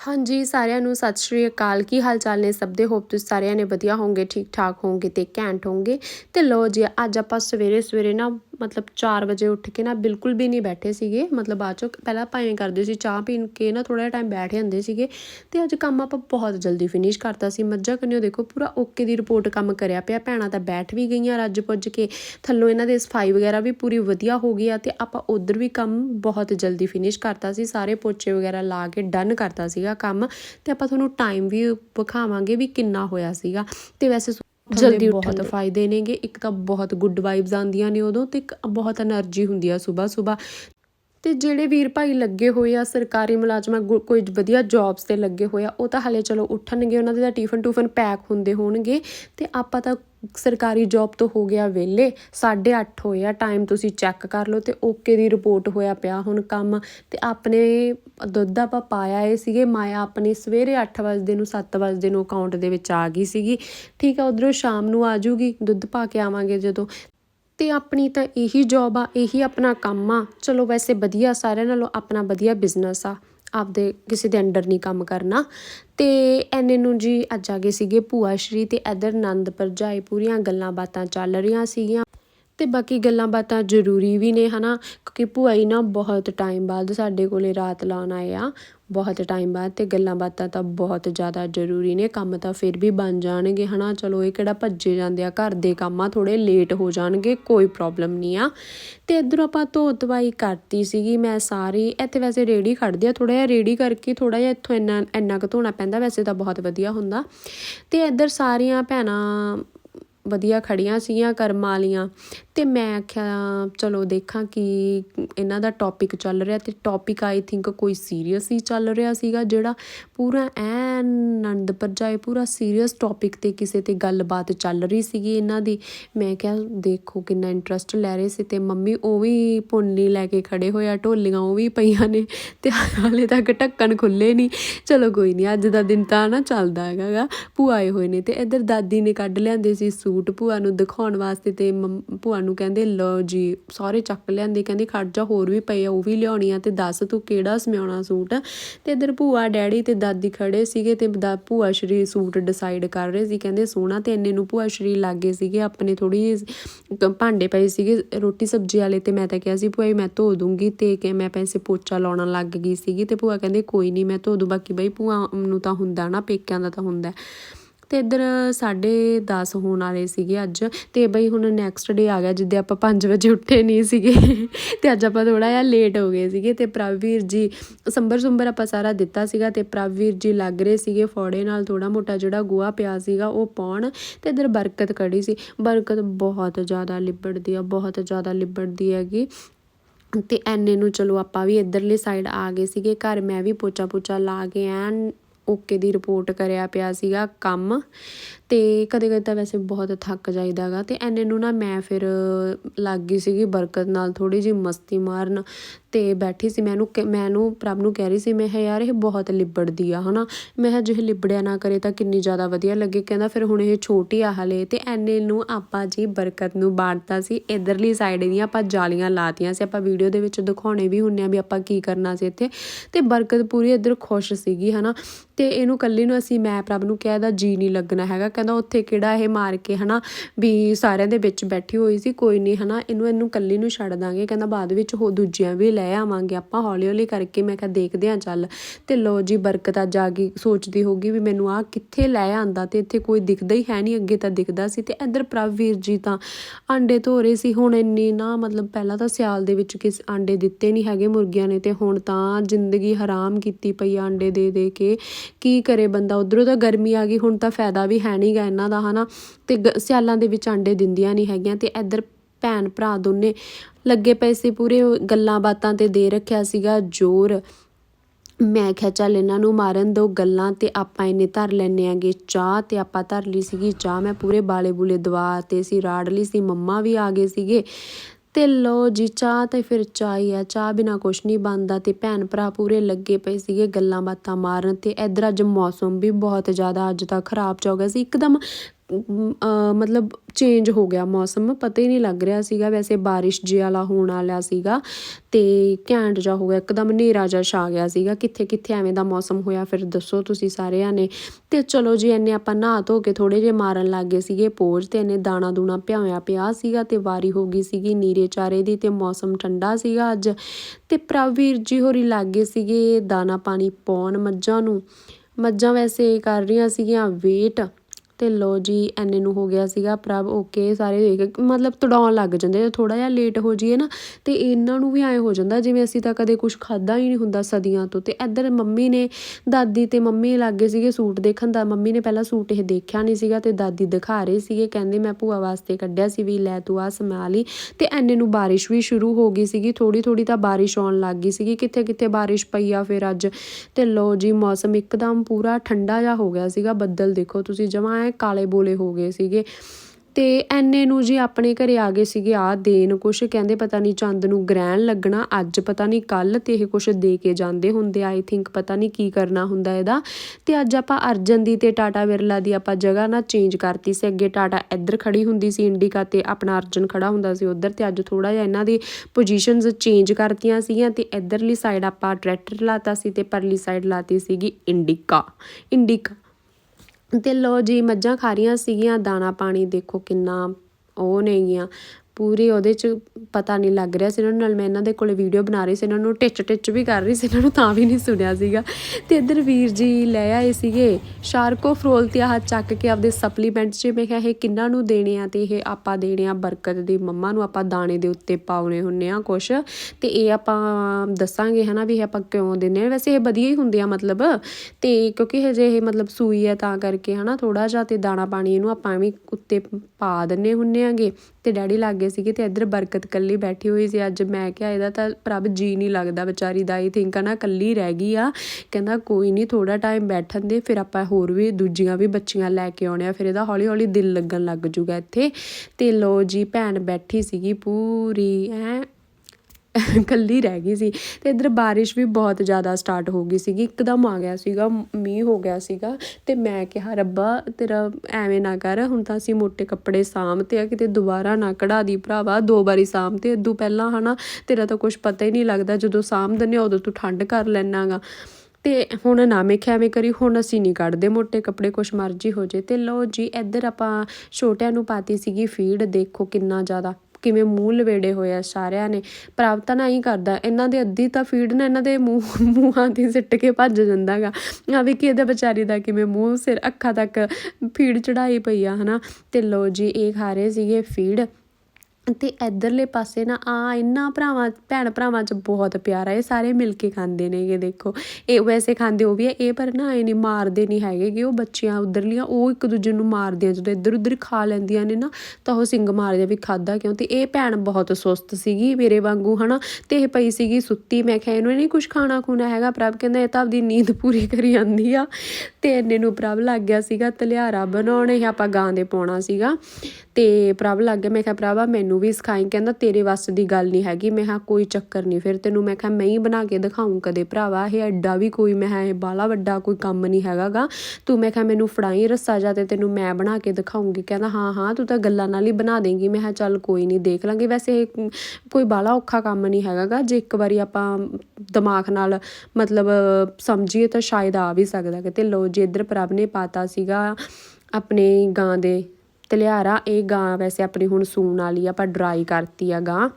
ਹਾਂਜੀ, ਸਾਰਿਆਂ ਨੂੰ ਸਤਿ ਸ਼੍ਰੀ ਅਕਾਲ। ਕੀ ਹਾਲ ਚਾਲ ਨੇ ਸਭ ਦੇ? ਹੋਪ ਤੁਸੀਂ ਸਾਰਿਆਂ ਨੇ ਵਧੀਆ ਹੋਵੋਗੇ ਠੀਕ ਠਾਕ ਹੋਵੋਗੇ ਤੇ ਘੈਂਟ ਹੋਵੋਗੇ। ਤੇ ਲੋ ਜੀ, ਅੱਜ ਆਪਾਂ ਸਵੇਰੇ ਸਵੇਰੇ ਨਾ ਮਤਲਬ 4 ਵਜੇ ਉੱਠ ਕੇ ਨਾ ਬਿਲਕੁਲ ਵੀ ਨਹੀਂ ਬੈਠੇ ਸੀਗੇ। ਮਤਲਬ ਬਾਅਦ ਚੋਂ ਪਹਿਲਾਂ ਭਾਵੇਂ ਕਰਦੇ ਸੀ, ਚਾਹ ਪੀਣ ਕੇ ਨਾ ਥੋੜਾ ਜਿਹਾ ਟਾਈਮ ਬੈਠ ਜਾਂਦੇ ਸੀਗੇ। ਤੇ ਅੱਜ ਕੰਮ ਆਪਾਂ ਬਹੁਤ ਜਲਦੀ ਫਿਨਿਸ਼ ਕਰਤਾ ਸੀ। ਮੱਝਾਂ ਕੰਨਿਓ ਦੇਖੋ, ਪੂਰਾ ਓਕੇ ਦੀ ਰਿਪੋਰਟ ਕੰਮ ਕਰਿਆ ਪਿਆ। ਭੈਣਾਂ ਤਾਂ ਬੈਠ ਵੀ ਗਈਆਂ ਰੱਜ ਪੁੱਜ ਕੇ। ਥੱਲੋਂ ਇਹਨਾਂ ਦੇ ਸਫ਼ਾਈ ਵਗੈਰਾ ਵੀ ਪੂਰੀ ਵਧੀਆ ਹੋ ਗਈ ਆ ਤੇ ਆਪਾਂ ਉਧਰ ਵੀ ਕੰਮ ਬਹੁਤ ਜਲਦੀ ਫਿਨਿਸ਼ ਕਰਤਾ ਸੀ। ਸਾਰੇ ਪੋਚੇ ਵਗੈਰਾ ਲਾ ਕੇ ਡਨ ਕਰਤਾ ਸੀਗਾ ਕੰਮ। ਤੇ ਆਪਾਂ ਤੁਹਾਨੂੰ ਟਾਈਮ ਵੀ ਵਿਖਾਵਾਂਗੇ ਵੀ ਕਿੰਨਾ ਹੋਇਆ ਸੀਗਾ। ਤੇ ਵੈਸੇ ਜਲਦੀ ਬਹੁਤ ਫਾਇਦੇ ਨੇਗੇ। ਇੱਕ ਤਾਂ ਬਹੁਤ ਗੁੱਡ ਵਾਈਬਸ ਆਉਂਦੀਆਂ ਨੇ ਉਦੋਂ ਤੇ ਇੱਕ ਬਹੁਤ એનર્ਜੀ ਹੁੰਦੀ ਆ ਸਵੇਰ ਸਵੇਰ ਤੇ ਜਿਹੜੇ ਵੀਰ ਭਾਈ ਲੱਗੇ ਹੋਏ ਆ ਸਰਕਾਰੀ ਮੁਲਾਜ਼ਮਾਂ ਕੋਈ ਵਧੀਆ ਜੌਬਸ ਤੇ ਲੱਗੇ ਹੋਏ ਆ ਉਹ ਤਾਂ ਹਲੇ ਚਲੋ ਉੱਠਣਗੇ ਉਹਨਾਂ ਦੇ ਤਾਂ ਟਿਫਨ ਟੂਫਨ ਪੈਕ ਹੁੰਦੇ ਹੋਣਗੇ। ਤੇ ਆਪਾਂ ਤਾਂ ਸਰਕਾਰੀ ਜੌਬ ਤੋਂ ਹੋ ਗਿਆ ਵਿਹਲੇ 8:30 ਹੋਏ ਆ ਟਾਈਮ ਤੁਸੀਂ ਚੈੱਕ ਕਰ ਲਓ ਤੇ ਓਕੇ ਦੀ ਰਿਪੋਰਟ ਹੋਇਆ ਪਿਆ ਹੁਣ ਕੰਮ। ਤੇ ਆਪਣੇ ਦੁੱਧ ਆਪਾਂ ਪਾਇਆ ਇਹ ਸੀਗੇ, ਮਾਇਆ ਆਪਣੀ ਸਵੇਰੇ 8 ਵਜੇ ਨੂੰ 7 ਵਜੇ ਨੂੰ ਅਕਾਊਂਟ ਦੇ ਵਿੱਚ ਆ ਗਈ ਸੀਗੀ। ਠੀਕ ਆ, ਉਧਰੋਂ ਸ਼ਾਮ ਨੂੰ ਆ ਜੂਗੀ, ਦੁੱਧ ਪਾ ਕੇ ਆਵਾਂਗੇ ਜਦੋਂ। ਤੇ ਆਪਣੀ ਤਾਂ ਇਹੀ ਜੌਬ ਆ, ਇਹੀ ਆਪਣਾ ਕੰਮ ਆ। ਚਲੋ ਵੈਸੇ ਵਧੀਆ ਸਾਰਿਆਂ ਨਾਲੋਂ ਆਪਣਾ ਵਧੀਆ ਬਿਜ਼ਨਸ ਆ। ਆਪਦੇ ਕਿਸੇ ਦੇ ਅੰਡਰ ਨਹੀਂ ਕੰਮ ਕਰਨਾ। ਤੇ ਐਨੇ ਨੂੰ ਜੀ ਅੱਜ ਆ ਗਏ ਸੀਗੇ ਭੂਆ ਸ਼੍ਰੀ ਤੇ ਇਧਰ ਨੰਦ ਭਰਜਾਈ, ਪੂਰੀਆਂ ਗੱਲਾਂ ਬਾਤਾਂ ਚੱਲ ਰਹੀਆਂ ਸੀਗੀਆਂ। ਅਤੇ ਬਾਕੀ ਗੱਲਾਂ ਬਾਤਾਂ ਜ਼ਰੂਰੀ ਵੀ ਨੇ ਹੈ ਨਾ ਕਿਉਂਕਿ ਭੂਆ ਜੀ ਨਾ ਬਹੁਤ ਟਾਈਮ ਬਾਅਦ ਸਾਡੇ ਕੋਲ ਰਾਤ ਲਾਉਣ ਆਏ ਆ। ਬਹੁਤ ਟਾਈਮ ਬਾਅਦ ਅਤੇ ਗੱਲਾਂ ਬਾਤਾਂ ਤਾਂ ਬਹੁਤ ਜ਼ਿਆਦਾ ਜ਼ਰੂਰੀ ਨੇ, ਕੰਮ ਤਾਂ ਫਿਰ ਵੀ ਬਣ ਜਾਣਗੇ ਹੈ ਨਾ ਚਲੋ, ਇਹ ਕਿਹੜਾ ਭੱਜੇ ਜਾਂਦੇ ਆ, ਘਰ ਦੇ ਕੰਮ ਆ ਥੋੜ੍ਹੇ ਲੇਟ ਹੋ ਜਾਣਗੇ, ਕੋਈ ਪ੍ਰੋਬਲਮ ਨਹੀਂ ਆ। ਅਤੇ ਇੱਧਰੋਂ ਆਪਾਂ ਧੋ ਧਵਾਈ ਕਰਤੀ ਸੀਗੀ, ਮੈਂ ਸਾਰੀ, ਇੱਥੇ ਵੈਸੇ ਰੇੜੀ ਖੜਦੀ ਆ, ਥੋੜ੍ਹਾ ਜਿਹਾ ਰੇੜੀ ਕਰਕੇ ਥੋੜ੍ਹਾ ਜਿਹਾ ਇੱਥੋਂ ਇੰਨਾ ਇੰਨਾ ਕੁ ਧੋਣਾ ਪੈਂਦਾ, ਵੈਸੇ ਤਾਂ ਬਹੁਤ ਵਧੀਆ ਹੁੰਦਾ। ਅਤੇ ਇੱਧਰ ਸਾਰੀਆਂ ਭੈਣਾਂ ਵਧੀਆ ਖੜੀਆਂ ਸੀਗੀਆਂ, ਕਰਮ ਵਾਲੀਆਂ। ਤੇ ਮੈਂ ਆਖਿਆ, ਚਲੋ ਦੇਖਾਂ ਕਿ ਇਹਨਾਂ ਦਾ ਟੌਪਿਕ ਚੱਲ ਰਿਹਾ ਤੇ ਟੌਪਿਕ ਆਈ ਥਿੰਕ ਕੋਈ ਸੀਰੀਅਸ ਹੀ ਚੱਲ ਰਿਹਾ ਸੀਗਾ ਜਿਹੜਾ ਪੂਰਾ ਐਨ ਆਨੰਦ ਭਰਜਾਏ, ਪੂਰਾ ਸੀਰੀਅਸ ਟੌਪਿਕ ਤੇ ਕਿਸੇ ਤੇ ਗੱਲਬਾਤ ਚੱਲ ਰਹੀ ਸੀਗੀ ਇਹਨਾਂ ਦੀ। ਮੈਂ ਕਿਹਾ, ਦੇਖੋ ਕਿੰਨਾ ਇੰਟਰਸਟ ਲੈ ਰਹੇ ਸੀ ਤੇ ਮੰਮੀ ਉਹ ਵੀ ਪੁੰਨੀ ਲੈ ਕੇ ਖੜੇ ਹੋਇਆ, ਢੋਲੀਆਂ ਉਹ ਵੀ ਪਈਆਂ ਨੇ ਤੇ ਹਾਲੇ ਤੱਕ ਢੱਕਣ ਖੁੱਲੇ ਨਹੀਂ। ਚਲੋ ਕੋਈ ਨਹੀਂ, ਅੱਜ ਦਾ ਦਿਨ ਤਾਂ ਨਾ ਚੱਲਦਾ ਹੈਗਾ ਭੂਆ ਆਏ ਹੋਏ ਨੇ ਤੇ ਇੱਧਰ ਦਾਦੀ ਨੇ ਕੱਢ ਲਿਆਂਦੇ ਸੀ ਸੂਟ ਭੂਆ ਨੂੰ ਦਿਖਾਉਣ ਵਾਸਤੇ ਤੇ ਮੰਮ- ਭੂਆ ਨੂੰ ਕਹਿੰਦੇ, ਲਓ ਜੀ, ਸਾਰੇ ਚੱਕ ਲਿਆਂਦੇ। ਕਹਿੰਦੀ, ਖੜ ਹੋਰ ਵੀ ਪਏ ਆ, ਉਹ ਵੀ ਲਿਆਉਣੀ ਆ ਤੇ ਦੱਸ ਤੂੰ ਕਿਹੜਾ ਸਮਿਆਉਣਾ ਸੂਟ? ਤੇ ਇੱਧਰ ਭੂਆ ਡੈਡੀ ਤੇ ਦਾਦੀ ਖੜੇ ਸੀਗੇ ਤੇ ਦਾ ਭੂਆ ਸ਼ਰੀ ਸੂਟ ਡਿਸਾਈਡ ਕਰ ਰਹੇ ਸੀ। ਕਹਿੰਦੇ, ਸੋਹਣਾ ਤੇ ਇੰਨੇ ਨੂੰ ਭੂਆ ਸ਼੍ਰੀ ਲੱਗੇ ਸੀਗੇ, ਆਪਣੇ ਥੋੜੀ ਭਾਂਡੇ ਪਏ ਸੀਗੇ, ਰੋਟੀ ਸਬਜ਼ੀ ਵਾਲੇ ਤੇ ਮੈਂ ਤਾਂ ਕਿਹਾ ਸੀ, ਭੂਆ ਮੈਂ ਧੋ ਦੂੰਗੀ ਤੇ ਕਿ ਮੈਂ ਪੈਸੇ ਪੋਚਾ ਲਾਉਣ ਲੱਗ ਗਈ ਸੀਗੀ। ਤੇ ਭੂਆ ਕਹਿੰਦੇ, ਕੋਈ ਨਹੀਂ ਮੈਂ ਧੋ ਦੂੰ, ਬਾਕੀ ਬਈ ਭੂਆ ਨੂੰ ਤਾਂ ਹੁੰਦਾ ਨਾ, ਪੇਕਿਆਂ ਦਾ ਤਾਂ ਹੁੰਦਾ। ਤੇ ਇੱਧਰ 10:30 ਹੋਣ ਵਾਲੇ ਸੀਗੇ ਅੱਜ। ਤੇ ਬਈ ਹੁਣ ਨੈਕਸਟ ਡੇ ਆ ਗਿਆ, ਜਿੱਦੇ ਆਪਾਂ 5 ਵਜੇ ਉੱਠੇ ਨਹੀਂ ਸੀਗੇ। ਤੇ ਅੱਜ ਆਪਾਂ ਥੋੜਾ ਜਿਹਾ ਲੇਟ ਹੋ ਗਏ ਸੀਗੇ ਤੇ ਪ੍ਰਭਵੀਰ ਜੀ ਸੰਬਰ ਸੁੰਬਰ ਆਪਾਂ ਸਾਰਾ ਦਿੱਤਾ ਸੀਗਾ ਤੇ ਪ੍ਰਭਵੀਰ ਜੀ ਲੱਗ ਰਹੇ ਸੀਗੇ ਫੋੜੇ ਨਾਲ ਥੋੜਾ ਮੋਟਾ ਜਿਹੜਾ ਗੋਹਾ ਪਿਆ ਸੀਗਾ ਉਹ ਪਾਉਣ ਤੇ ਇੱਧਰ ਬਰਕਤ ਖੜੀ ਸੀ। ਬਰਕਤ ਬਹੁਤ ਜ਼ਿਆਦਾ ਲਿਬੜਦੀ ਆ, ਬਹੁਤ ਜ਼ਿਆਦਾ ਲਿਬੜਦੀ ਹੈਗੀ। ਤੇ ਐਨੇ ਨੂੰ ਚਲੋ ਆਪਾਂ ਵੀ ਇੱਧਰਲੇ ਸਾਈਡ ਆ ਗਏ ਸੀਗੇ। ਘਰ ਮੈਂ ਵੀ ਪੋਚਾ ਪੋਚਾ ਲਾ ਕੇ ਐਨ ਓਕੇ ਦੀ ਰਿਪੋਰਟ ਕਰਿਆ ਪਿਆ ਸੀਗਾ ਕੰਮ। ਤੇ ਕਦੇ ਕਦੇ ਤਾਂ ਵੈਸੇ ਬਹੁਤ ਥੱਕ ਜਾਈਦਾਗਾ ਤੇ ਐਨੇ ਨੂੰ ਨਾ ਮੈਂ ਫਿਰ ਲੱਗ ਗਈ ਸੀਗੀ ਬਰਕਤ ਨਾਲ ਥੋੜੀ ਜੀ ਮਸਤੀ ਮਾਰਨ। ਤੇ ਬੈਠੀ ਸੀ ਮੈਨੂੰ ਮੈਨੂੰ ਪ੍ਰਭ ਨੂੰ ਕਹਿ ਰਹੀ ਸੀ, ਮੈਂ ਕਿਹਾ, ਯਾਰ ਇਹ ਬਹੁਤ ਲਿਬੜਦੀ ਆ, ਹਨਾ? ਮੈਂ ਕਿਹਾ, ਜੇ ਲਿਬੜਿਆ ਨਾ ਕਰੇ ਤਾਂ ਕਿੰਨੀ ਜ਼ਿਆਦਾ ਵਧੀਆ ਲੱਗੇ। ਕਹਿੰਦਾ, ਫਿਰ ਹੁਣ ਇਹ ਛੋਟੀ ਆ ਹਲੇ। ਤੇ ਐਨੇ ਨੂੰ ਆਪਾਂ ਜੀ ਬਰਕਤ ਨੂੰ ਬਾੜਤਾ ਸੀ। ਇਧਰਲੀ ਸਾਈਡ ਦੀਆਂ ਆਪਾਂ ਜਾਲੀਆਂ ਲਾਤੀਆਂ ਸੀ। ਆਪਾਂ ਵੀਡੀਓ ਦੇ ਵਿੱਚ ਦਿਖਾਉਣੇ ਵੀ ਹੁੰਨੇ ਆ ਵੀ ਆਪਾਂ ਕੀ ਕਰਨਾ ਸੀ ਇੱਥੇ। ਤੇ ਬਰਕਤ ਪੂਰੀ ਇੱਧਰ ਖੁਸ਼ ਸੀਗੀ, ਹਨਾ? ਤੇ ਇਹਨੂੰ ਕੱਲੀ ਨੂੰ ਅਸੀਂ ਮੈਂ ਪ੍ਰਭ ਨੂੰ ਕਿਹਾ, ਇਹਦਾ ਜੀ ਨਹੀਂ ਲੱਗਣਾ ਹੈਗਾ। ਕਹਿੰਦਾ ਉੱਥੇ ਕਿਹੜਾ ਇਹ ਮਾਰ ਕੇ ਹਨਾ ਵੀ ਸਾਰਿਆਂ ਦੇ ਵਿੱਚ ਬੈਠੀ ਹੋਈ ਸੀ, ਕੋਈ ਨਹੀਂ ਹਨਾ, ਇਹਨੂੰ ਇਹਨੂੰ ਕੱਲੀ ਨੂੰ ਛੱਡ ਦਾਂਗੇ। ਕਹਿੰਦਾ ਬਾਅਦ ਵਿੱਚ ਹੋ ਦੂਜਿਆਂ ਵੀ ਲੈ ਆਵਾਂਗੇ, ਆਪਾਂ ਹੌਲੀ ਹੌਲੀ ਕਰਕੇ ਮੈਂ ਕਿਹਾ ਦੇਖਦੇ ਆਂ ਚੱਲ। ਤੇ ਲੋ ਜੀ, ਬਰਕਤ ਅੱਜ ਆ ਗਈ, ਸੋਚਦੀ ਹੋਗੀ ਵੀ ਮੈਨੂੰ ਆ ਕਿੱਥੇ ਲੈ ਆਂਦਾ ਤੇ ਇੱਥੇ ਕੋਈ ਦਿਖਦਾ ਹੀ ਹੈ ਨਹੀਂ, ਅੱਗੇ ਤਾਂ ਦਿਖਦਾ ਸੀ। ਤੇ ਇੱਧਰ ਪ੍ਰਭਵੀਰ ਜੀ ਤਾਂ ਆਂਡੇ ਧੋ ਰਹੇ ਸੀ, ਹੁਣ ਇੰਨੀ ਨਾ ਮਤਲਬ ਪਹਿਲਾਂ ਤਾਂ ਸਿਆਲ ਦੇ ਵਿੱਚ ਕਿਸ ਆਂਡੇ ਦਿੱਤੇ ਨਹੀਂ ਹੈਗੇ ਮੁਰਗੀਆਂ ਨੇ, ਤੇ ਹੁਣ ਤਾਂ ਜ਼ਿੰਦਗੀ ਹਰਾਮ ਕੀਤੀ ਪਈ ਆਂਡੇ ਦੇ ਦੇ ਕੇ। ਕੀ ਕਰੇ ਬੰਦਾ? ਉਧਰੋਂ ਤਾਂ ਗਰਮੀ ਆ ਗਈ, ਹੁਣ ਤਾਂ ਫਾਇਦਾ ਵੀ ਹੈ ਨਹੀਂਗਾ ਇਹਨਾਂ ਦਾ, ਹਨਾ? ਤੇ ਗ- ਸਿਆਲਾਂ ਦੇ ਵਿੱਚ ਆਂਡੇ ਦਿੰਦੀਆਂ ਨਹੀਂ ਹੈਗੀਆਂ ਤੇ ਇੱਧਰ ਭੈਣ ਭਰਾ ਦੋਨੇ ਲੱਗੇ ਪਏ ਸੀ ਪੂਰੇ, ਗੱਲਾਂ ਬਾਤਾਂ ਤੇ ਦੇ ਰੱਖਿਆ ਸੀਗਾ ਜ਼ੋਰ। ਮੈਂ ਕਿਹਾ, ਚੱਲ ਇਹਨਾਂ ਨੂੰ ਮਾਰਨ ਦੋ ਗੱਲਾਂ ਤੇ ਆਪਾਂ ਇਹਨੇ ਧਰ ਲੈਨੇ ਆਂਗੇ ਚਾਹ ਤੇ ਆਪਾਂ ਧਰ ਲਈ ਸੀਗੀ ਚਾਹ। ਮੈਂ ਪੂਰੇ ਬਾਲੇ ਬੂਲੇ ਦਵਾ ਤੇ ਸੀ, ਰਾੜ ਲਈ ਸੀ, ਮੰਮਾ ਵੀ ਆ ਗਏ ਸੀਗੇ। ਤੇ ਲੋ ਜੀ, ਚਾਹ ਤੇ ਫਿਰ ਚਾਹ ਹੀ ਆ। ਚਾਹ ਬਿਨਾ ਕੁਛ ਨਹੀਂ ਬਣਦਾ ਤੇ ਭੈਣ ਭਰਾ ਪੂਰੇ ਲੱਗੇ ਪਏ ਸੀਗੇ ਗੱਲਾਂ ਬਾਤਾਂ ਮਾਰਨ ਤੇ ਇਧਰ ਅੱਜ ਮੌਸਮ ਵੀ ਬਹੁਤ ਜ਼ਿਆਦਾ ਅੱਜ ਤਾਂ ਖਰਾਬ ਚ ਹੋ ਗਿਆ ਸੀ। ਇੱਕਦਮ ਮਤਲਬ ਚੇਂਜ ਹੋ ਗਿਆ ਮੌਸਮ। ਪਤਾ ਹੀ ਨਹੀਂ ਲੱਗ ਰਿਹਾ ਸੀਗਾ। ਵੈਸੇ ਬਾਰਿਸ਼ ਜੇ ਵਾਲਾ ਹੋਣ ਵਾਲਾ ਸੀਗਾ ਤੇ ਘੈਂਟ ਜਾ ਹੋ ਗਿਆ। ਇੱਕਦਮ ਹਨੇਰਾ ਜਿਹਾ ਛਾ ਗਿਆ ਸੀਗਾ। ਕਿੱਥੇ ਕਿੱਥੇ ਐਵੇਂ ਦਾ ਮੌਸਮ ਹੋਇਆ ਫਿਰ ਦੱਸੋ ਤੁਸੀਂ ਸਾਰਿਆਂ ਨੇ। ਤੇ ਚਲੋ ਜੀ, ਇੰਨੇ ਆਪਾਂ ਨਹਾ ਧੋ ਕੇ ਥੋੜੇ ਜੇ ਮਾਰਨ ਲੱਗ ਗਏ ਸੀਗੇ ਪੋਜ ਤੇ ਇਹਨੇ ਦਾਣਾ ਦੂਣਾ ਭਿਆਇਆ ਪਿਆ ਸੀਗਾ ਤੇ ਵਾਰੀ ਹੋ ਗਈ ਸੀਗੀ ਨੀਰੇ ਚਾਰੇ ਦੀ ਤੇ ਮੌਸਮ ਠੰਡਾ ਸੀਗਾ ਅੱਜ। ਤੇ ਪ੍ਰਵੀਰ ਜੀ ਹੋਰੀ ਗਏ ਸੀਗੇ ਦਾਣਾ ਪਾਣੀ ਪਾਉਣ ਮੱਝਾਂ ਨੂੰ। ਮੱਝਾਂ ਵੈਸੇ ਕਰ ਰਹੀਆਂ ਸੀਗੀਆਂ ਵੇਟ ਤੇ ਲੋ ਜੀ ਐਨੇ ਨੂੰ ਹੋ ਗਿਆ ਸੀਗਾ ਪ੍ਰਭ ਓਕੇ ਸਾਰੇ ਦੇਖ ਮਤਲਬ ਤੜਾਉਣ ਲੱਗ ਜਾਂਦੇ ਥੋੜਾ ਜਿਹਾ ਲੇਟ ਹੋ ਜਾਈਏ ਨਾ, ਤੇ ਇਹਨਾਂ ਨੂੰ ਵੀ ਐ ਹੋ ਜਾਂਦਾ, ਜਿਵੇਂ ਅਸੀਂ ਤਾਂ ਕਦੇ ਕੁਝ ਖਾਦਾ ਹੀ ਨਹੀਂ ਹੁੰਦਾ ਸਦੀਆਂ ਤੋਂ, ਤੇ ਇੱਧਰ ਮੰਮੀ ਨੇ, ਦਾਦੀ ਤੇ ਮੰਮੀ ਲੱਗੇ ਸੀਗੇ ਸੂਟ ਦੇਖਣ ਦਾ, ਮੰਮੀ ਨੇ ਪਹਿਲਾਂ ਸੂਟ ਇਹ ਦੇਖਿਆ ਨਹੀਂ ਸੀਗਾ, ਤੇ ਦਾਦੀ ਦਿਖਾ ਰਹੇ ਸੀਗੇ, ਕਹਿੰਦੇ ਮੈਂ ਭੂਆ ਵਾਸਤੇ ਕੱਢਿਆ ਸੀ ਵੀ ਲੈ ਤੂੰ ਆ ਸਮਾ ਲਈ ਤੇ ਐਨੇ ਨੂੰ ਬਾਰਿਸ਼ ਵੀ ਸ਼ੁਰੂ ਹੋ ਗਈ ਸੀਗੀ ਥੋੜੀ ਥੋੜੀ ਤਾਂ ਬਾਰਿਸ਼ ਆਉਣ ਲੱਗ ਗਈ ਸੀਗੀ ਕਿੱਥੇ ਕਿੱਥੇ ਬਾਰਿਸ਼ ਪਈ ਆ ਫਿਰ ਅੱਜ, ਤੇ ਲੋ ਜੀ, ਮੌਸਮ ਇੱਕਦਮ ਪੂਰਾ ਠੰਡਾ ਜਿਹਾ ਹੋ ਗਿਆ ਸੀਗਾ, ਬੱਦਲ ਦੇਖੋ ਤੁਸੀਂ, ਜਮਾਂ ਐ ਕਾਲੇ ਬੋਲੇ ਹੋ ਗਏ ਸੀਗੇ। ਤੇ ਐਨੇ ਨੂੰ ਜੀ ਆਪਣੇ ਘਰੇ ਆ ਗਏ ਸੀਗੇ ਆ ਦੇਣ ਕੁਛ, ਕਹਿੰਦੇ ਪਤਾ ਨਹੀਂ ਚੰਦ ਨੂੰ ਗ੍ਰਹਿਣ ਲੱਗਣਾ, ਅੱਜ ਪਤਾ ਨਹੀਂ ਕੱਲ ਤੇ ਇਹ ਕੁਛ ਦੇ ਕੇ ਜਾਂਦੇ ਹੁੰਦੇ ਆਈ ਥਿੰਕ ਪਤਾ ਨਹੀਂ ਕੀ ਕਰਨਾ ਹੁੰਦਾ ਇਹਦਾ। ਤੇ ਅੱਜ ਆਪਾਂ ਅਰਜਨ ਦੀ ਤੇ ਟਾਟਾ ਵਿਰਲਾ ਦੀ ਆਪਾਂ ਜਗ੍ਹਾ ਨਾ ਚੇਂਜ ਕਰਤੀ ਸੀ। ਅੱਗੇ ਟਾਟਾ ਇੱਧਰ ਖੜੀ ਹੁੰਦੀ ਸੀ ਇੰਡੀਕਾ ਤੇ ਆਪਣਾ ਅਰਜਨ ਖੜਾ ਹੁੰਦਾ ਸੀ ਉੱਧਰ ਤੇ ਅੱਜ ਥੋੜਾ ਜਿਹਾ ਇਹਨਾਂ ਦੀ ਪੋਜੀਸ਼ਨਸ ਚੇਂਜ ਕਰਤੀਆਂ ਸੀਗੀਆਂ ਤੇ ਇੱਧਰਲੀ ਸਾਈਡ ਆਪਾਂ ਟਰੈਕਟਰ ਲਾਤਾ ਸੀ ਤੇ ਪਰਲੀ ਸਾਈਡ ਲਾਤੀ ਸੀਗੀ ਇੰਡੀਕਾ। ਇੰਡੀਕਾ। ਤੇ ਲਓ ਜੀ ਮੱਝਾਂ ਖਾ ਰਹੀਆਂ ਸੀਗੀਆਂ ਦਾਣਾ ਪਾਣੀ ਦੇਖੋ ਕਿੰਨਾ ਉਹ ਨੇਗੀਆਂ। ਪੂਰੀ ਉਹਦੇ ਚ ਪਤਾ ਨਹੀਂ ਲੱਗ ਰਿਹਾ ਸੀ ਇਹਨਾਂ ਨੂੰ, ਨਾਲ ਮੈਂ ਇਹਨਾਂ ਦੇ ਕੋਲੇ ਵੀਡੀਓ ਬਣਾ ਰਹੀ ਸੀ, ਇਹਨਾਂ ਨੂੰ ਟਿੱਚ ਟਿੱਚ ਵੀ ਕਰ ਰਹੀ ਸੀ, ਇਹਨਾਂ ਨੂੰ ਤਾਂ ਵੀ ਨਹੀਂ ਸੁਣਿਆ ਸੀਗਾ। ਤੇ ਇੱਧਰ ਵੀਰ ਜੀ ਲੈ ਆਏ ਸੀਗੇ ਸ਼ਾਰਕੋ ਫਰੋਲ ਤੇ ਆਹ ਚੱਕ ਕੇ ਆਪਦੇ ਸਪਲੀਮੈਂਟ 'ਚ, ਮੈਂ ਕਿਹਾ ਇਹ ਕਿੰਨਾਂ ਨੂੰ ਦੇਣੇ ਆ ਤੇ ਇਹ ਆਪਾਂ ਦੇਣੇ ਆ ਬਰਕਤ ਦੀ ਮੰਮਾ ਨੂੰ, ਆਪਾਂ ਦਾਣੇ ਦੇ ਉੱਤੇ ਪਾਉਣੇ ਹੁੰਨੇ ਆ ਕੁਛ। ਤੇ ਇਹ ਆਪਾਂ ਦੱਸਾਂਗੇ ਹਨਾ ਵੀ ਇਹ ਆਪਾਂ ਕਿਉਂ ਦਿੰਦੇ ਆ। ਵੈਸੇ ਇਹ ਵਧੀਆ ਹੀ ਹੁੰਦੇ ਆ ਮਤਲਬ। ਤੇ ਕਿਉਂਕਿ ਹਜੇ ਇਹ ਮਤਲਬ ਸੂਈ ਹੈ ਤਾਂ ਕਰਕੇ ਹਨਾ ਥੋੜਾ ਜਿਹਾ ਤੇ ਦਾਣਾ ਪਾਣੀ ਇਹਨੂੰ ਆਪਾਂ ਵੀ ਉੱਤੇ ਪਾ ਦਿੰਨੇ ਹੁੰਨੇ ਆਂਗੇ। ਅਤੇ ਡੈਡੀ ਲੱਗੇ ਸੀਗੇ ਅਤੇ ਇੱਧਰ ਬਰਕਤ ਇਕੱਲੀ ਬੈਠੀ ਹੋਈ ਸੀ। ਅੱਜ ਮੈਂ ਕਿਹਾ, ਇਹਦਾ ਤਾਂ ਪ੍ਰਭ ਜੀ ਨਹੀਂ ਲੱਗਦਾ ਵਿਚਾਰੀ ਦਾ। ਆਈ ਥਿੰਕ ਨਾ, ਇਕੱਲੀ ਰਹਿ ਗਈ ਆ। ਕਹਿੰਦਾ, ਕੋਈ ਨਹੀਂ, ਥੋੜ੍ਹਾ ਟਾਈਮ ਬੈਠਣ ਦੇ, ਫਿਰ ਆਪਾਂ ਹੋਰ ਵੀ ਦੂਜੀਆਂ ਵੀ ਬੱਚੀਆਂ ਲੈ ਕੇ ਆਉਣੇ ਆ। ਫਿਰ ਇਹਦਾ ਹੌਲੀ ਹੌਲੀ ਦਿਲ ਲੱਗਣ ਲੱਗ ਜੂਗਾ ਇੱਥੇ। ਅਤੇ ਲੋ ਜੀ, ਭੈਣ ਬੈਠੀ ਸੀਗੀ ਪੂਰੀ ਐ ਇਕੱਲੀ ਰਹਿ ਗਈ ਸੀ ਅਤੇ ਇੱਧਰ ਬਾਰਿਸ਼ ਵੀ ਬਹੁਤ ਜ਼ਿਆਦਾ ਸਟਾਰਟ ਹੋ ਗਈ ਸੀਗੀ, ਇੱਕਦਮ ਆ ਗਿਆ ਸੀਗਾ, ਮੀਂਹ ਹੋ ਗਿਆ ਸੀਗਾ ਅਤੇ ਮੈਂ ਕਿਹਾ, ਰੱਬਾ, ਤੇਰਾ ਐਵੇਂ ਨਾ ਕਰ, ਹੁਣ ਤਾਂ ਅਸੀਂ ਮੋਟੇ ਕੱਪੜੇ ਸਾਂਭ ਤੇ ਆ, ਕਿਤੇ ਦੁਬਾਰਾ ਨਾ ਕਢਾ ਦੀ ਭਰਾਵਾ, ਦੋ ਵਾਰੀ ਸਾਂਭ ਤੇ ਇਦੋਂ ਪਹਿਲਾਂ ਹਨਾ, ਤੇਰਾ ਤਾਂ ਕੁਝ ਪਤਾ ਹੀ ਨਹੀਂ ਲੱਗਦਾ, ਜਦੋਂ ਸਾਂਭ ਦਿੰਦੇ ਉਦੋਂ ਤੂੰ ਠੰਡ ਕਰ ਲੈਣਾਗਾ ਤੇ ਹੁਣ ਨਾ ਮੈਂ ਕਿਹਾ, ਐਵੇਂ ਕਰੀ, ਹੁਣ ਅਸੀਂ ਨਹੀਂ ਕੱਢਦੇ ਮੋਟੇ ਕੱਪੜੇ, ਕੁਛ ਮਰਜ਼ੀ ਹੋ ਜੇ ਤੇ ਲੋ ਜੀ, ਇੱਧਰ ਆਪਾਂ ਛੋਟਿਆਂ ਨੂੰ ਪਾਤੀ ਸੀਗੀ ਫੀਡ ਦੇਖੋ ਕਿੰਨਾ ਜ਼ਿਆਦਾ ਕਿਵੇਂ ਮੂੰਹ ਲਵੇੜੇ ਹੋਏ ਆ ਸਾਰਿਆਂ ਨੇ। ਪ੍ਰਭ ਤਾਂ ਨਾ ਹੀ ਕਰਦਾ। ਇਹਨਾਂ ਦੇ ਅੱਧੀ ਤਾਂ ਫੀਡ ਨਾ ਇਹਨਾਂ ਦੇ ਮੂੰਹ ਮੂੰਹਾਂ ਦੀ ਸਿੱਟ ਕੇ ਭੱਜ ਜਾਂਦਾਗਾ। ਆ ਵੀ ਕਿ ਇਹਦਾ ਵਿਚਾਰੀ ਦਾ ਕਿਵੇਂ ਮੂੰਹ ਸਿਰ ਅੱਖਾਂ ਤੱਕ ਫੀਡ ਚੜਾਈ ਪਈ ਆ, ਹਨਾ? ਤੇ ਲੋ ਜੀ, ਇਹ ਖਾ ਰਹੇ ਸੀਗੇ ਫੀਡ ਅਤੇ ਇੱਧਰਲੇ ਪਾਸੇ ਨਾ, ਆ ਇਹਨਾਂ ਭਰਾਵਾਂ, ਭੈਣ ਭਰਾਵਾਂ ਚ ਬਹੁਤ ਪਿਆਰ ਆ, ਇਹ ਸਾਰੇ ਮਿਲ ਕੇ ਖਾਂਦੇ ਨੇਗੇ, ਦੇਖੋ। ਇਹ ਵੈਸੇ ਖਾਂਦੇ ਉਹ ਵੀ ਆ, ਇਹ ਪਰ ਨਾ ਇਹ ਨਹੀਂ ਮਾਰਦੇ ਨਹੀਂ ਹੈਗੇ ਗੇ ਉਹ ਬੱਚੀਆਂ ਉਧਰਲੀਆਂ, ਉਹ ਇੱਕ ਦੂਜੇ ਨੂੰ ਮਾਰਦੀਆਂ ਜਦੋਂ ਇੱਧਰ ਉੱਧਰ ਖਾ ਲੈਂਦੀਆਂ ਨੇ ਨਾ, ਤਾਂ ਉਹ ਸਿੰਗ ਮਾਰਦੇ ਵੀ ਖਾਦਾ ਕਿਉਂ? ਤੇ ਇਹ ਭੈਣ ਬਹੁਤ ਸੁਸਤ ਸੀਗੀ ਮੇਰੇ ਵਾਂਗੂ, ਹਨਾ? ਤੇ ਇਹ ਪਈ ਸੀਗੀ ਸੁੱਤੀ, ਮੈਂ ਕਿਹਾ ਇਹਨੂੰ ਨਹੀਂ ਕੁਝ ਖਾਣਾ ਖੂਣਾ ਹੈਗਾ, ਪ੍ਰਭ ਕਹਿੰਦਾ ਇਹ ਤਾਂ ਆਪਦੀ ਨੀਂਦ ਪੂਰੀ ਕਰੀ ਜਾਂਦੀ ਆ। ਤੇ ਇੰਨੇ ਨੂੰ ਪ੍ਰਭ ਲੱਗ ਗਿਆ ਸੀਗਾ, ਤਲਿਆਰਾ ਬਣਾਉਣੇ ਆਪਾਂ ਗਾਂ ਦੇ ਪਾਉਣਾ ਸੀਗਾ। ਤੇ ਪ੍ਰਭ ਲੱਗ ਗਿਆ, ਮੈਂ ਕਿਹਾ ਪ੍ਰਭਾ ਮੈਨੂੰ ਵੀ ਸਿਖਾਈ, ਕਹਿੰਦਾ ਤੇਰੇ ਵੱਸ ਦੀ ਗੱਲ ਨਹੀਂ ਹੈਗੀ। ਮੈਂ ਕਿਹਾ, ਕੋਈ ਚੱਕਰ ਨਹੀਂ। ਫਿਰ ਤੈਨੂੰ ਮੈਂ ਕਿਹਾ, ਮੈਂ ਹੀ ਬਣਾ ਕੇ ਦਿਖਾਉਂ ਕਦੇ ਭਰਾਵਾ। ਇਹ ਐਡਾ ਵੀ ਕੋਈ, ਮੈਂ ਕਿਹਾ, ਇਹ ਬਾਲਾ ਵੱਡਾ ਕੋਈ ਕੰਮ ਨਹੀਂ ਹੈਗਾਗਾ। ਤੂੰ ਮੈਂ ਕਿਹਾ, ਮੈਨੂੰ ਫੜਾਈ, ਰੱਸਾ ਜਾ ਤੇ ਤੈਨੂੰ ਮੈਂ ਬਣਾ ਕੇ ਦਿਖਾਉਂਗੀ ਕਹਿੰਦਾ, ਹਾਂ ਹਾਂ, ਤੂੰ ਤਾਂ ਗੱਲਾਂ ਨਾਲ ਹੀ ਬਣਾ ਦੇਂਗੀ। ਮੈਂ ਕਿਹਾ, ਚੱਲ ਕੋਈ ਨਹੀਂ, ਦੇਖ ਲਾਂਗੇ। ਵੈਸੇ ਇਹ ਕੋਈ ਬਾਲਾ ਔਖਾ ਕੰਮ ਨਹੀਂ ਹੈਗਾਗਾ। ਜੇ ਇੱਕ ਵਾਰੀ ਆਪਾਂ ਦਿਮਾਗ ਨਾਲ ਮਤਲਬ ਸਮਝੀਏ ਤਾਂ ਸ਼ਾਇਦ ਆ ਵੀ ਸਕਦਾ। ਕਿ ਤੇ ਲੋ ਜੇ ਇੱਧਰ ਪ੍ਰਭ ਨੇ ਪਾਤਾ ਸੀਗਾ ਆਪਣੇ ਗਾਂ ਦੇ ਤਲਿਆਰਾ, ਇਹ ਗਾਂ ਵੈਸੇ ਆਪਣੀ ਹੁਣ ਸੂਣ ਵਾਲੀ ਆ, ਆਪਾਂ ਡਰਾਈ ਕਰਤੀ ਆ ਗਾਂ।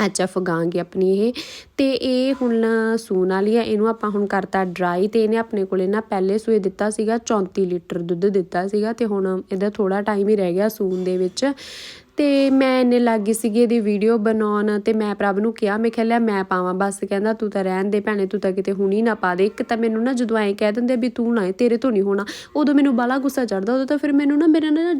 ਐਚਐਫ ਗਾਂ ਗੀ ਆਪਣੀ ਇਹ। ਤੇ ਇਹ ਹੁਣ ਸੂਣ ਵਾਲੀ ਆ, ਇਹਨੂੰ ਆਪਾਂ ਹੁਣ ਕਰਤਾ ਡਰਾਈ ਤੇ ਇਹਨੇ ਆਪਣੇ ਕੋਲੇ ਨਾ ਪਹਿਲੇ ਸੂਏ ਦਿੱਤਾ ਸੀਗਾ 34 ਲੀਟਰ ਦੁੱਧ ਦਿੱਤਾ ਸੀਗਾ ਤੇ ਹੁਣ ਇਹਦਾ ਥੋੜਾ ਟਾਈਮ ਹੀ ਰਹਿ ਗਿਆ ਸੂਣ ਦੇ ਵਿੱਚ। ਤੇ ਮੈਂ ਇੰਨੇ ਲੱਗ ਗਈ ਸੀਗੀ ਇਹਦੀ ਵੀਡੀਓ ਬਣਾਉਣ ਤੇ ਮੈਂ ਪ੍ਰਭ ਨੂੰ ਕਿਹਾ, ਮੈਂ ਕਿਹਾ ਲਿਆ ਮੈਂ ਪਾਵਾਂ। ਬਸ ਕਹਿੰਦਾ, ਤੂੰ ਤਾਂ ਰਹਿਣ ਦੇ ਭੈਣੇ, ਤੂੰ ਤਾਂ ਕਿਤੇ ਹੁਣੀ ਨਾ ਪਾ ਦੇ। ਇੱਕ ਤਾਂ ਮੈਨੂੰ ਨਾ ਜਦੋਂ ਐਂ ਕਹਿ ਦਿੰਦੇ ਵੀ ਤੂੰ ਨਾ ਤੇਰੇ ਤੋਂ ਨਹੀਂ ਹੋਣਾ। ਉਦੋਂ ਮੈਨੂੰ ਬਾਲਾ ਗੁੱਸਾ ਚੜਦਾ ਉਦੋਂ ਤਾਂ ਫਿਰ ਮੈਨੂੰ ਨਾ, ਮੇਰੇ ਨਾ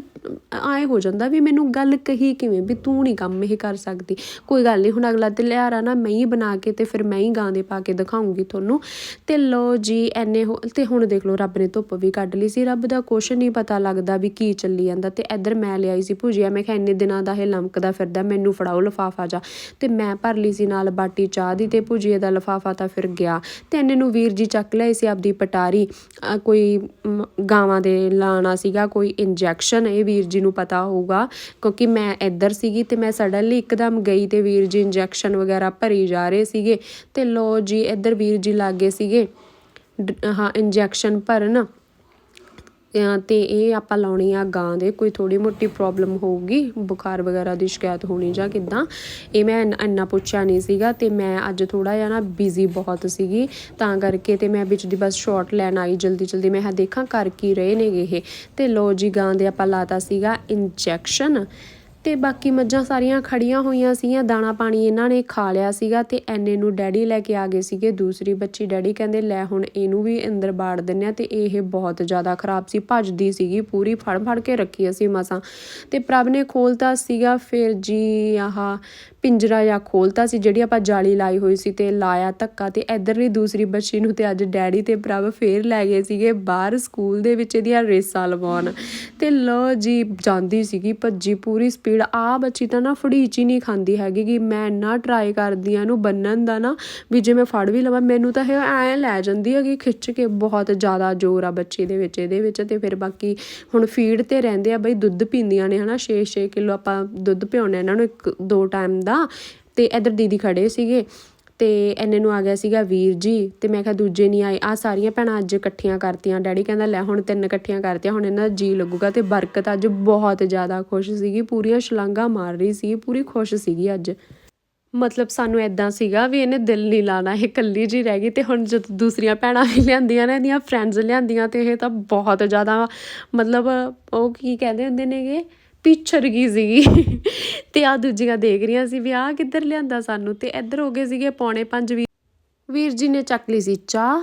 ਆਏ ਹੋ ਜਾਂਦਾ ਵੀ ਮੈਨੂੰ ਗੱਲ ਕਹੀ ਕਿਵੇਂ ਵੀ ਤੂੰ ਨਹੀਂ ਕੰਮ ਇਹ ਕਰ ਸਕਦੀ। ਕੋਈ ਗੱਲ ਨਹੀਂ, ਹੁਣ ਅਗਲਾ ਤੇ ਲਿਆਰਾ ਨਾ ਮੈਂ ਹੀ ਬਣਾ ਕੇ ਤੇ ਫਿਰ ਮੈਂ ਹੀ ਗਾਂ ਦੇ ਪਾ ਕੇ ਦਿਖਾਉਂਗੀ ਤੁਹਾਨੂੰ। ਤੇ ਲੋ ਜੀ ਐਨੇ ਹੋ, ਤੇ ਹੁਣ ਦੇਖ ਲਓ, ਰੱਬ ਨੇ ਧੁੱਪ ਵੀ ਕੱਢ ਲਈ ਸੀ। ਰੱਬ ਦਾ ਕੁਛ ਨਹੀਂ ਪਤਾ ਲੱਗਦਾ ਵੀ ਕੀ ਚੱਲੀ ਜਾਂਦਾ। ਤੇ ਇੱਧਰ ਮੈਂ ਲਿਆਈ ਸੀ ਭੁਜੀਆ, ਮੈਂ ਕਿਹਾ, ਇੰਨੇ ਦਿਨਾਂ ਦਿਨਾਂ ਦਾ ਇਹ ਲਮਕਦਾ ਫਿਰਦਾ, ਮੈਨੂੰ ਫੜਾਓ ਲਿਫਾਫਾ ਜਾ। ਤੇ ਮੈਂ ਭਰ ਲਈ ਸੀ ਨਾਲ ਬਾਟੀ ਚਾਹ ਦੀ ਤੇ ਭੁਜੀਏ ਦਾ ਲਿਫਾਫਾ ਤਾਂ ਫਿਰ ਗਿਆ। ਤੇ ਇੰਨੇ ਨੂੰ ਵੀਰ ਜੀ ਚੱਕ ਲਿਆਏ ਸੀ ਆਪਦੀ ਪਟਾਰੀ। ਕੋਈ ਗਾਵਾਂ ਦੇ ਲਾਣਾ ਸੀਗਾ, ਕੋਈ ਇੰਜੈਕਸ਼ਨ, ਇਹ ਵੀਰ ਜੀ ਨੂੰ ਪਤਾ ਹੋਊਗਾ। ਕਿਉਂਕਿ ਮੈਂ ਇੱਧਰ ਸੀਗੀ ਤੇ ਮੈਂ ਸਡਨਲੀ ਇੱਕਦਮ ਗਈ ਤੇ ਵੀਰ ਜੀ ਇੰਜੈਕਸ਼ਨ ਵਗੈਰਾ ਭਰੀ ਜਾ ਰਹੇ ਸੀਗੇ। ਤੇ ਲੋ ਜੀ, ਇੱਧਰ ਵੀਰ ਜੀ ਲੱਗੇ ਸੀਗੇ। ਹਾਂ, ਇੰਜੈਕਸ਼ਨ ਭਰਨ। ਅਤੇ ਇਹ ਆਪਾਂ ਲਾਉਣੀ ਆ ਗਾਂ ਦੇ, ਕੋਈ ਥੋੜੀ ਮੋਟੀ ਪ੍ਰੋਬਲਮ ਹੋਊਗੀ, ਬੁਖਾਰ ਵਗੈਰਾ ਦੀ ਸ਼ਿਕਾਇਤ ਹੋਣੀ ਜਾਂ ਕਿਦਾਂ। ਇਹ ਮੈਂ ਇੰਨ- ਇੰਨਾ ਪੁੱਛਿਆ ਨਹੀਂ ਸੀਗਾ ਤੇ ਮੈਂ ਅੱਜ ਥੋੜਾ ਜਿਹਾ ਨਾ ਬਿਜ਼ੀ ਬਹੁਤ ਸੀਗੀ, ਤਾਂ ਕਰਕੇ ਤੇ ਮੈਂ ਵਿੱਚ ਦੀ ਬਸ ਸ਼ਾਰਟ ਲੈਣ ਆਈ ਜਲਦੀ ਜਲਦੀ। ਮੈਂ ਹਾਂ ਦੇਖਾਂ ਕਰ ਕੀ ਰਹੇ ਨੇਗੇ ਇਹ। ਤੇ ਲੋ ਜੀ, ਗਾਂ ਦੇ ਆਪਾਂ ਲਾਤਾ ਸੀਗਾ ਇੰਜੈਕਸ਼ਨ ਤੇ ਬਾਕੀ ਮੱਝਾਂ ਸਾਰੀਆਂ ਖੜੀਆਂ ਹੋਈਆਂ ਸੀਗੀਆਂ ਦਾਣਾ ਪਾਣੀ ਇਹਨਾਂ ਨੇ ਖਾ ਲਿਆ ਸੀਗਾ ਤੇ ਐਨੇ ਨੂੰ ਡੈਡੀ ਲੈ ਕੇ ਆ ਗਏ ਸੀਗੇ। ਦੂਸਰੀ ਬੱਚੀ ਡੈਡੀ ਕਹਿੰਦੇ, ਲੈ ਹੁਣ ਇਹਨੂੰ ਵੀ ਅੰਦਰ ਬਾੜ ਦਿੰਨੇ ਆ ਤੇ ਇਹ ਬਹੁਤ ਜ਼ਿਆਦਾ ਖਰਾਬ ਸੀ, ਭੱਜਦੀ ਸੀਗੀ, ਪੂਰੀ ਫੜ ਫੜ ਕੇ ਰੱਖੀ ਅਸੀਂ ਮਸਾਂ। ਤੇ ਪ੍ਰਭ ਨੇ ਖੋਲਤਾ ਸੀਗਾ, ਫਿਰ ਜੀ ਆਹ ਪਿੰਜਰਾ ਜਾਂ ਖੋਲਤਾ ਸੀ, ਜਿਹੜੀ ਆਪਾਂ ਜਾਲੀ ਲਾਈ ਹੋਈ ਸੀ ਤੇ ਲਾਇਆ ਧੱਕਾ ਤੇ ਇਧਰਲੀ ਦੂਸਰੀ ਬੱਚੀ ਨੂੰ ਤੇ ਅੱਜ ਡੈਡੀ ਤੇ ਪ੍ਰਭ ਫੇਰ ਲੈ ਗਏ ਸੀਗੇ ਬਾਹਰ ਸਕੂਲ ਦੇ ਵਿੱਚ ਇਹਦੀਆਂ ਰੇਸਾਂ ਲਵਾਉਣ। ਤੇ ਲੋ ਜੀ, ਜਾਂਦੀ ਸੀਗੀ ਭੱਜੀ ਪੂਰੀ ਸਪੀਡ ਆ ਬੱਚੀ ਤਾਂ ਨਾ ਫੜੀਚ ਹੀ ਨਹੀਂ ਖਾਂਦੀ ਹੈਗੀ ਕਿ ਮੈਂ ਇੰਨਾ ਟਰਾਈ ਕਰਦੀ ਆ ਇਹਨੂੰ ਬੰਨਣ ਦਾ ਨਾ ਵੀ ਜੇ ਮੈਂ ਫੜ ਵੀ ਲਵਾਂ, ਮੈਨੂੰ ਤਾਂ ਇਹ ਐ ਲੈ ਜਾਂਦੀ ਹੈਗੀ ਖਿੱਚ ਕੇ ਬਹੁਤ ਜ਼ਿਆਦਾ ਜ਼ੋਰ ਆ ਬੱਚੀ ਦੇ ਵਿੱਚ, ਇਹਦੇ ਵਿੱਚ ਤੇ ਫਿਰ ਬਾਕੀ ਹੁਣ ਫੀਡ ਤੇ ਰਹਿੰਦੇ ਆ ਬਈ ਦੁੱਧ ਪੀਂਦੀਆਂ ਨੇ ਹਨਾ 6-6 ਕਿਲੋ ਆਪਾਂ ਦੁੱਧ ਪਿਆਉਂਦੇ ਇਹਨਾਂ ਨੂੰ ਇੱਕ, ਦੋ ਟਾਈਮ ਦਾ ਤੇ ਇਧਰ ਦੀਦੀ ਖੜੇ ਸੀਗੇ। ਅਤੇ ਐਨੇ ਨੂੰ ਆ ਗਿਆ ਸੀਗਾ ਵੀਰ ਜੀ ਅਤੇ ਮੈਂ ਕਿਹਾ ਦੂਜੇ ਨਹੀਂ ਆਏ। ਆਹ ਸਾਰੀਆਂ ਭੈਣਾਂ ਅੱਜ ਇਕੱਠੀਆਂ ਕਰਤੀਆਂ। ਡੈਡੀ ਕਹਿੰਦਾ, ਲੈ ਹੁਣ ਤਿੰਨ ਇਕੱਠੀਆਂ ਕਰਤੀਆਂ, ਹੁਣ ਇਹਨਾਂ ਦਾ ਜੀ ਲੱਗੂਗਾ ਅਤੇ ਬਰਕਤ ਅੱਜ ਬਹੁਤ ਜ਼ਿਆਦਾ ਖੁਸ਼ ਸੀਗੀ। ਪੂਰੀਆਂ ਛਲਾਂਗਾ ਮਾਰ ਰਹੀ ਸੀ, ਪੂਰੀ ਖੁਸ਼ ਸੀਗੀ ਅੱਜ। ਮਤਲਬ ਸਾਨੂੰ ਐਦਾਂ ਸੀਗਾ ਵੀ ਇਹਨੇ ਦਿਲ ਨਹੀਂ ਲਾਣਾ, ਇਹ ਇਕੱਲੀ ਜੀ ਰਹਿ ਗਈ ਤੇ ਹੁਣ ਜਦ ਦੂਸਰੀਆਂ ਭੈਣਾਂ ਵੀ ਲਿਆਂਦੀਆਂ ਨੇ, ਇਹਦੀਆਂ ਫਰੈਂਡਸ ਲਿਆਂਦੀਆਂ ਤੇ ਇਹ ਤਾਂ ਬਹੁਤ ਜ਼ਿਆਦਾ ਮਤਲਬ ਉਹ ਕੀ ਕਹਿੰਦੇ ਹੁੰਦੇ ਨੇਗੇ? ਪਿਛੜ ਗਈ ਸੀਗੀ। ਤੇ ਆ ਦੂਜੀਆਂ ਦੇਖ ਰਹੀਆਂ ਸੀ ਵੀ ਆ ਕਿੱਧਰ ਲਿਆਂਦਾ ਸਾਨੂੰ। ਤੇ ਇੱਧਰ ਹੋ ਗਏ ਸੀਗੇ ਪੌਣੇ ਪੰਜ ਵੀ। ਵੀਰ ਜੀ ਨੇ ਚੱਕ ਲਈ ਸੀ ਚਾਹ।